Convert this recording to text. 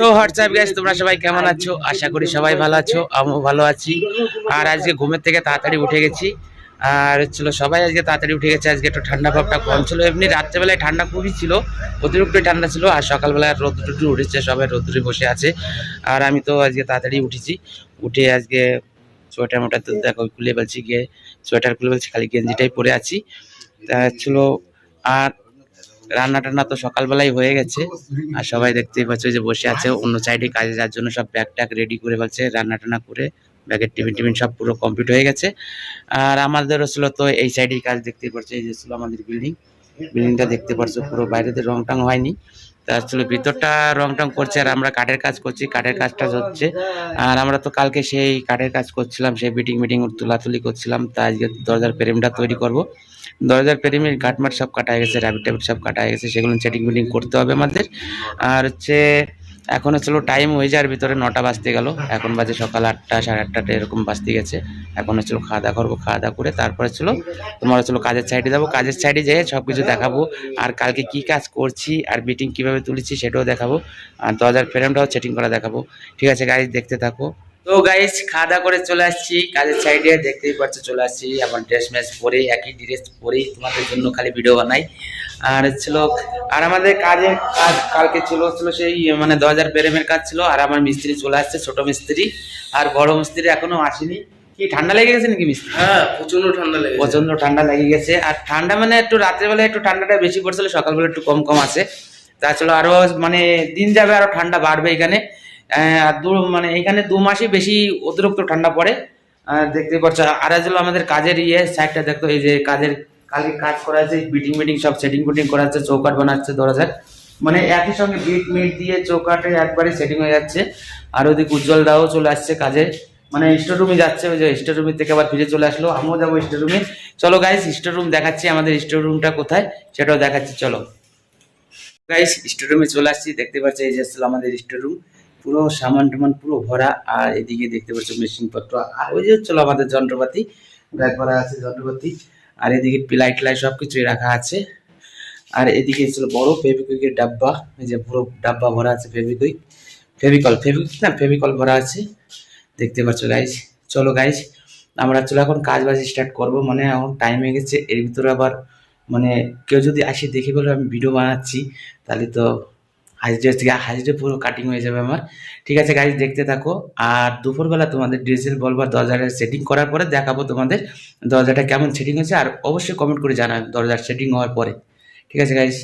তো WhatsApp guys তোমরা সবাই কেমন আছো? আশা করি সবাই ভালো আছো, আমিও ভালো আছি। আর আজকে ঘুমের থেকে তাড়াতাড়ি উঠে গেছি। আর ছিল সবাই আজকে তাড়াতাড়ি উঠে গেছে, আজকে একটু ঠান্ডা ভাবটা কম ছিল। এমনি রাত্রেবেলায় ঠান্ডা খুবই ছিল, অতিরিক্ত ঠান্ডা ছিল, আর সকালবেলায় রোদ টুদ্র উঠেছে, সবাই রোদ্রে বসে আছে। আর আমি তো আজকে তাড়াতাড়ি উঠেছি। উঠে আজকে সোয়েটার মোটার তো দেখো, খুলে বলছি গিয়ে সোয়েটার খুলে বলছি খালি গেঞ্জিটাই পরে আছি। তা ছিল আর রান্না টান্না তো সকালবেলাই হয়ে গেছে। আর সবাই দেখতেই পাচ্ছ যে বসে আছে, অন্য সাইডে কাজে যার জন্য সব ব্যাগ ট্যাগ রেডি করে ফেলছে রান্না টান্না করে, ব্যাগের টিফিন টিফিন সব পুরো কমপ্লিট হয়ে গেছে। আর আমাদেরও ছিল তো এই সাইডেই কাজ, দেখতেই পাচ্ছ এই যে ছিল আমাদের বিল্ডিং বিল্ডিংটা দেখতে পাচ্ছ পুরো বাইরেতে রং টাং হয়নি। তা আসলে ভিতরটা রং টং করছে আর আমরা কাঠের কাজ করছি, কাঠের কাজটা হচ্ছে। আর আমরা তো কালকে সেই কাঠের কাজ করছিলাম, সেই মিটিং মিটিং তুলাতুলি করছিলাম, তা আজকে দরজার প্রেমটা তৈরি করব। দরজার প্রেমের ঘাটমাট সব কাটা হয়ে গেছে র্যাবিট ট্যাবিট সব কাটা হয়ে গেছে, সেগুলো সেটিং মিটিং করতে হবে আমাদের। আর হচ্ছে এখন হচ্ছিল টাইম হয়ে যাওয়ার ভিতরে নটা বাজতে গেল। এখন বাজে সকাল আটটা, সাড়ে আটটা এরকম বাজতে গেছে। এখন হচ্ছিল খাওয়া দাওয়া করব, খাওয়া দাওয়া করে তারপরে ছিল তোমার হচ্ছিল কাজের সাইডে যাব। কাজের সাইডে যেয়ে সব কিছু দেখাবো, আর কালকে কি কাজ করছি, আর মিটিং কীভাবে তুলেছি সেটাও দেখাবো। আর দরজার ফ্রেমটাও সেটিং করা দেখাবো। ঠিক আছে গাড়ি দেখতে থাকো। তো গাইস খাওয়া দাওয়া করে চলে আসছি। কাজের সাইডে দেখতেই পাচ্ছ চলে আসছি। এখন ড্রেস ম্যাচ পরে একই ড্রেস পরেই তোমাদের জন্য খালি ভিডিও বানাই। আর ছিল আর আমাদের কাজের কাজ কালকে ছিল ছিল সেই মানে দশ হাজার প্রেমের কাজ ছিল। আর আমার মিস্ত্রি চলে আসছে ছোট মিস্ত্রি। আর বড় মিস্ত্রি এখনও আসেনি। কি ঠান্ডা লেগে গেছে নাকি মিস্ত্রি? হ্যাঁ প্রচণ্ড ঠান্ডা লেগেছে। প্রচণ্ড ঠান্ডা লেগে গেছে। আর ঠান্ডা মানে একটু রাত্রেবেলা একটু ঠান্ডাটা বেশি পড়ছিল সকালবেলা একটু কম কম আছে। তাছাড়া আরও মানে দিন যাবে আরও ঠান্ডা বাড়বে এখানে। দু মানে এখানে দু মাসে বেশি অতিরিক্ত ঠান্ডা পড়ে। দেখতে পাচ্ছ, আর আজ আমাদের কাজের ইয়ে সাইডটা দেখতো, এই যে কাজের কালকে কাজ করা আছে বিটিং মিটিং সব সেটিং ফুটিং করা আছে চৌকাট বানাচ্ছে দরজার মানে একই সঙ্গে বিট মিট দিয়ে চৌকাটে একবারে সেটিং হয়ে যাচ্ছে। আর ওদিকে উজ্জ্বল দাও চলে আসছে কাজে। মানে স্টোর রুমে যাচ্ছে, ওই যে স্টোর রুমের থেকে আবার ফিরে চলে আসলো। আমিও যাব স্টোর রুমে চলো গাইস স্টোর রুম দেখাচ্ছি আমাদের স্টোর রুমটা কোথায়, সেটাও দেখাচ্ছি, চলো। গাইস স্টোর রুমে চলে আসছি, দেখতে পাচ্ছি, এই যে আমাদের স্টোর রুম পুরো সামান টামান পুরো ভরা, আর এদিকে দেখতে পাচ্ছ মেশিন পত্র আর ওই যে চলো আমাদের যন্ত্রপাতি, ব্যাগ ভরা আছে যন্ত্রপাতি, আর এদিকে পিলাই টিলাই সব কিছুই রাখা আছে। আর এদিকে ছিল বড় ফেভিকুইকের ডাব্বা, এই যে পুরো ডাব্বা ভরা আছে ফেভিকুইক। ফেভিকল, ফেভিকুইক না, ফেভিকল ভরা আছে। দেখতে পাচ্ছ গাইজ চলো গাইজ আমরা চলো এখন কাজ বাজ স্টার্ট করব। মানে এখন টাইম হয়ে গেছে, এর ভিতরে আবার মানে কেউ যদি আসে দেখে বলে, আমি ভিডিও বানাচ্ছি, তাহলে তো হাজিরা থেকে হাজিরা পুরো কাটিং হয়ে যাবে আমার। ঠিক আছে গাইজ দেখতে থাকো। আর দুপুরবেলা তোমাদের ডিজেল বলবার দরজাটা সেটিং করার পরে দেখাবো তোমাদের দরজাটা কেমন সেটিং হয়েছে। আর অবশ্যই কমেন্ট করে জানাবে দরজার সেটিং হওয়ার পরে। ঠিক আছে গাইজ